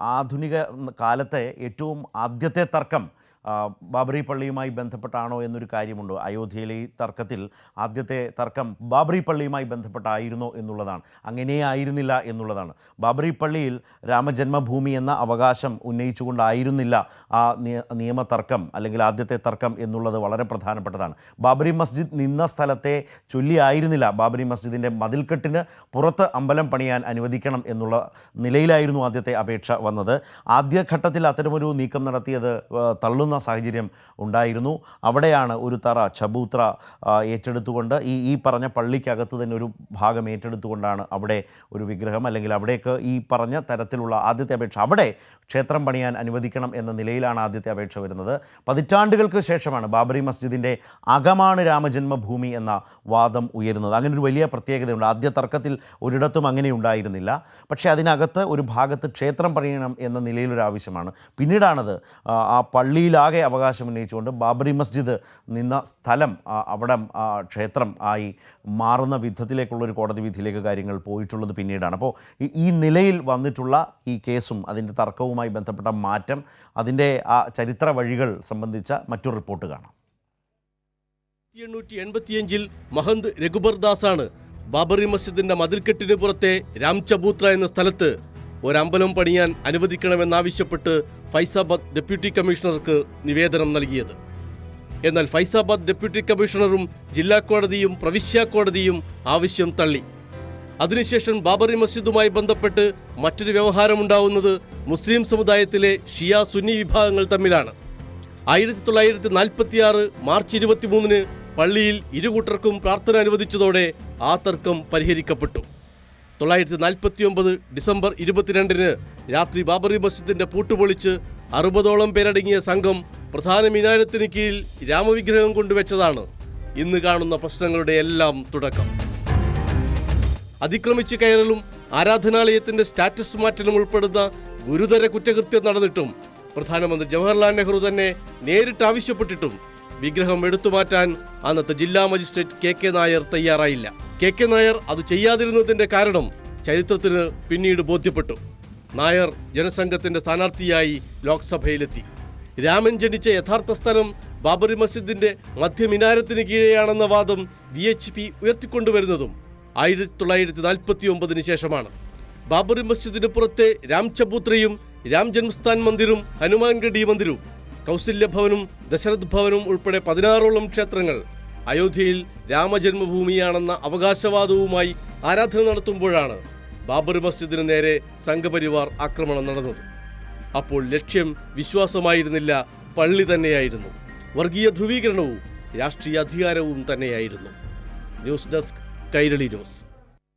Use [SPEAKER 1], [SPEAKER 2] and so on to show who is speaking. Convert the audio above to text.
[SPEAKER 1] ആധുനിക കാലത്തെ ഏറ്റവും ആദ്യത്തെ തർക്കം ബാബറി പള്ളിയുമായി ബന്ധപ്പെട്ടാണോ എന്നൊരു കാര്യമുണ്ട്. അയോധ്യയിലെ ഈ തർക്കത്തിൽ ആദ്യത്തെ തർക്കം ബാബറി പള്ളിയുമായി ബന്ധപ്പെട്ടായിരുന്നോ എന്നുള്ളതാണ്. അങ്ങനെ ആയിരുന്നില്ല എന്നുള്ളതാണ്. ബാബറി പള്ളിയിൽ രാമജന്മഭൂമി എന്ന അവകാശം ഉന്നയിച്ചുകൊണ്ടായിരുന്നില്ല ആ നിയമ തർക്കം അല്ലെങ്കിൽ ആദ്യത്തെ തർക്കം എന്നുള്ളത് വളരെ പ്രധാനപ്പെട്ടതാണ്. ബാബറി മസ്ജിദ് നിന്ന സ്ഥലത്തെ ചൊല്ലിയായിരുന്നില്ല ബാബറി മസ്ജിദിന്റെ മതിൽക്കെട്ടിന് പുറത്ത് അമ്പലം പണിയാൻ അനുവദിക്കണം എന്നുള്ള നിലയിലായിരുന്നു ആദ്യത്തെ അപേക്ഷ വന്നത്. ആദ്യഘട്ടത്തിൽ അത്തരമൊരു നീക്കം നടത്തിയത് ആ, തള്ളുന്ന സാഹചര്യം ഉണ്ടായിരുന്നു. അവിടെയാണ് ഒരു തറ ചബൂത്ര ഏറ്റെടുത്തുകൊണ്ട് ഈ ഈ പറഞ്ഞ പള്ളിക്കകത്ത് തന്നെ ഒരു ഭാഗം ഏറ്റെടുത്തുകൊണ്ടാണ് അവിടെ ഒരു വിഗ്രഹം അല്ലെങ്കിൽ അവിടേക്ക് ഈ പറഞ്ഞ തരത്തിലുള്ള ആദ്യത്തെ അപേക്ഷ. അവിടെ ക്ഷേത്രം പണിയാൻ അനുവദിക്കണം എന്ന നിലയിലാണ് ആദ്യത്തെ അപേക്ഷ വരുന്നത്. പതിറ്റാണ്ടുകൾക്ക് ശേഷമാണ് ബാബറി മസ്ജിദിന്റെ അകമാണ് രാമജന്മഭൂമി എന്ന വാദം ഉയരുന്നത്. അങ്ങനെ ഒരു വലിയ പ്രത്യേകതയുണ്ട്. ആദ്യ തർക്കത്തിൽ ഒരിടത്തും അങ്ങനെ ഉണ്ടായിരുന്നില്ല. പക്ഷേ അതിനകത്ത് ഒരു ഭാഗത്ത് ക്ഷേത്രം പണിയണം എന്ന നിലയിലൊരു ആവശ്യമാണ് പിന്നീടാണത് ആ, ആ പള്ളിയിലാകെ അവകാശം ഉന്നയിച്ചുകൊണ്ട് ബാബറി മസ്ജിദ് നിന്ന സ്ഥലം അവിടെ ക്ഷേത്രം ആയി മാറുന്ന വിധത്തിലേക്കുള്ള ഒരു കോടതി വിധിയിലേക്ക് കാര്യങ്ങൾ പോയിട്ടുള്ളത് പിന്നീടാണ്. അപ്പോൾ ഈ- നിലയിൽ വന്നിട്ടുള്ള ഈ കേസും അതിന്റെ തർക്കവുമായി ബന്ധപ്പെട്ട മാറ്റം അതിന്റെ ആ ചരിത്ര വഴികൾ സംബന്ധിച്ച മറ്റൊരു റിപ്പോർട്ട് കാണാം.
[SPEAKER 2] എണ്ണൂറ്റി എൺപത്തിയഞ്ചിൽ മഹന്ത് രഘുബർദാസാണ് ബാബറി മസ്ജിദിന്റെ മതിൽക്കെട്ടിന് പുറത്തെ രാംചബൂത്ര എന്ന സ്ഥലത്ത് ഒരമ്പലം പണിയാൻ അനുവദിക്കണമെന്നാവശ്യപ്പെട്ട് ഫൈസാബാദ് ഡെപ്യൂട്ടി കമ്മീഷണർക്ക് നിവേദനം നൽകിയത്. എന്നാൽ ഫൈസാബാദ് ഡെപ്യൂട്ടി കമ്മീഷണറും ജില്ലാ കോടതിയും പ്രവിശ്യാ കോടതിയും ആവശ്യം തള്ളി. അതിനുശേഷം ബാബറി മസ്ജിദുമായി ബന്ധപ്പെട്ട് മറ്റൊരു വ്യവഹാരമുണ്ടാവുന്നത് മുസ്ലിം സമുദായത്തിലെ ഷിയ സുന്നി വിഭാഗങ്ങൾ തമ്മിലാണ്. ആയിരത്തി തൊള്ളായിരത്തി നാൽപ്പത്തി ആറ് മാർച്ച് ഇരുപത്തിമൂന്നിന് പള്ളിയിൽ ഇരുകൂട്ടർക്കും പ്രാർത്ഥന അനുവദിച്ചതോടെ ആ തർക്കം പരിഹരിക്കപ്പെട്ടു. തൊള്ളായിരത്തി നാൽപ്പത്തി ഒമ്പത് ഡിസംബർ ഇരുപത്തിരണ്ടിന് രാത്രി ബാബറി മസ്ജിദിന്റെ പൂട്ടുപൊളിച്ച് അറുപതോളം പേരടങ്ങിയ സംഘം പ്രധാന മിനാരത്തിന് കീഴിൽ രാമവിഗ്രഹം കൊണ്ടുവച്ചതാണ്. ഇന്ന് കാണുന്ന പ്രശ്നങ്ങളുടെ എല്ലാം തുടക്കം. അതിക്രമിച്ച് കയറലും ആരാധനാലയത്തിന്റെ സ്റ്റാറ്റസ് മാറ്റലും ഉൾപ്പെടുന്ന ഗുരുതര കുറ്റകൃത്യം നടന്നിട്ടും പ്രധാനമന്ത്രി ജവഹർലാൽ നെഹ്റു തന്നെ നേരിട്ട് ആവശ്യപ്പെട്ടിട്ടും വിഗ്രഹം എടുത്തുമാറ്റാൻ അന്നത്തെ ജില്ലാ മജിസ്ട്രേറ്റ് കെ കെ നായർ തയ്യാറായില്ല. കെ കെ നായർ അത് ചെയ്യാതിരുന്നതിന്റെ കാരണം ചരിത്രത്തിന് പിന്നീട് ബോധ്യപ്പെട്ടു. നായർ ജനസംഘത്തിന്റെ സ്ഥാനാർത്ഥിയായി ലോക്സഭയിലെത്തി. രാമൻ ജനിച്ച യഥാർത്ഥ സ്ഥലം ബാബറി മസ്ജിദിന്റെ മധ്യമിനാരത്തിന് കീഴെയാണെന്ന വാദം വി എച്ച് പി ഉയർത്തിക്കൊണ്ടുവരുന്നതും ആയിരത്തി തൊള്ളായിരത്തി നാൽപ്പത്തി ഒമ്പതിന് ശേഷമാണ്. ബാബറി മസ്ജിദിന് പുറത്തെ രാം ചബൂത്രയും രാം ജന്മസ്ഥാൻ മന്ദിറും ഹനുമാൻഗഡി മന്ദിറും കൗസല്യ ഭവനും ദശരഥ് ഭവനും ഉൾപ്പെടെ പതിനാറോളം ക്ഷേത്രങ്ങൾ അയോധ്യയിൽ രാമജന്മഭൂമിയാണെന്ന അവകാശവാദവുമായി ആരാധന നടത്തുമ്പോഴാണ് ബാബറി മസ്ജിദിന് നേരെ സംഘപരിവാർ ആക്രമണം നടന്നത്. അപ്പോൾ ലക്ഷ്യം വിശ്വാസമായിരുന്നില്ല പള്ളി തന്നെയായിരുന്നു. വർഗീയ ധ്രുവീകരണവും രാഷ്ട്രീയ അധികാരവും തന്നെയായിരുന്നു. News desk Kairali news.